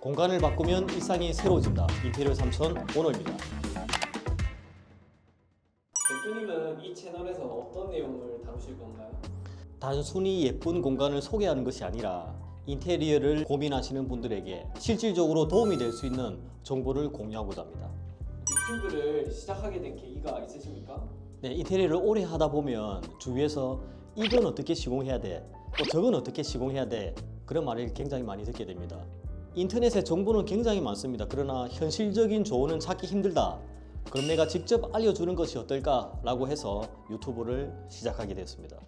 공간을 바꾸면 일상이 새로워진다. 인테리어 삼촌 오너입니다. 대표님은 이 채널에서 어떤 내용을 다루실 건가요? 단순히 예쁜 공간을 소개하는 것이 아니라 인테리어를 고민하시는 분들에게 실질적으로 도움이 될 수 있는 정보를 공유하고자 합니다. 유튜브를 시작하게 된 계기가 있으십니까? 네, 인테리어를 오래 하다 보면 주위에서 이건 어떻게 시공해야 돼? 또 저건 어떻게 시공해야 돼? 그런 말을 굉장히 많이 듣게 됩니다. 인터넷에 정보는 굉장히 많습니다. 그러나 현실적인 조언은 찾기 힘들다. 그럼 내가 직접 알려주는 것이 어떨까 라고 해서 유튜브를 시작하게 됐습니다.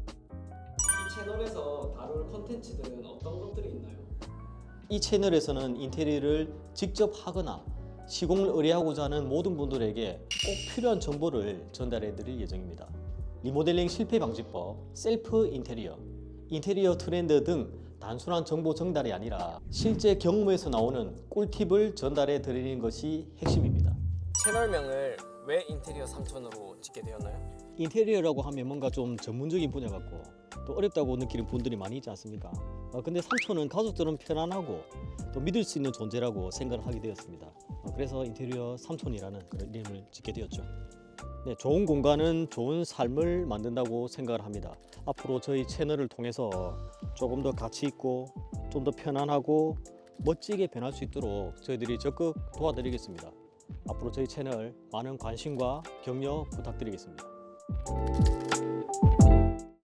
이 채널에서 다룰 컨텐츠들은 어떤 것들이 있나요? 이 채널에서는 인테리어를 직접 하거나 시공을 의뢰하고자 하는 모든 분들에게 꼭 필요한 정보를 전달해 드릴 예정입니다. 리모델링 실패 방지법, 셀프 인테리어, 인테리어 트렌드 등 단순한 정보 전달이 아니라 실제 경험에서 나오는 꿀팁을 전달해 드리는 것이 핵심입니다. 채널명을 왜 인테리어 삼촌으로 짓게 되었나요? 인테리어라고 하면 뭔가 좀 전문적인 분야 같고 또 어렵다고 느끼는 분들이 많이 있지 않습니까? 어, 근데 삼촌은 가족들은 편안하고 또 믿을 수 있는 존재라고 생각을 하게 되었습니다. 어, 그래서 인테리어 삼촌이라는 그런 이름을 짓게 되었죠. 네, 좋은 공간은 좋은 삶을 만든다고 생각을 합니다. 앞으로 저희 채널을 통해서 조금 더 가치 있고 좀 더 편안하고 멋지게 변할 수 있도록 저희들이 적극 도와드리겠습니다. 앞으로 저희 채널 많은 관심과 격려 부탁드리겠습니다.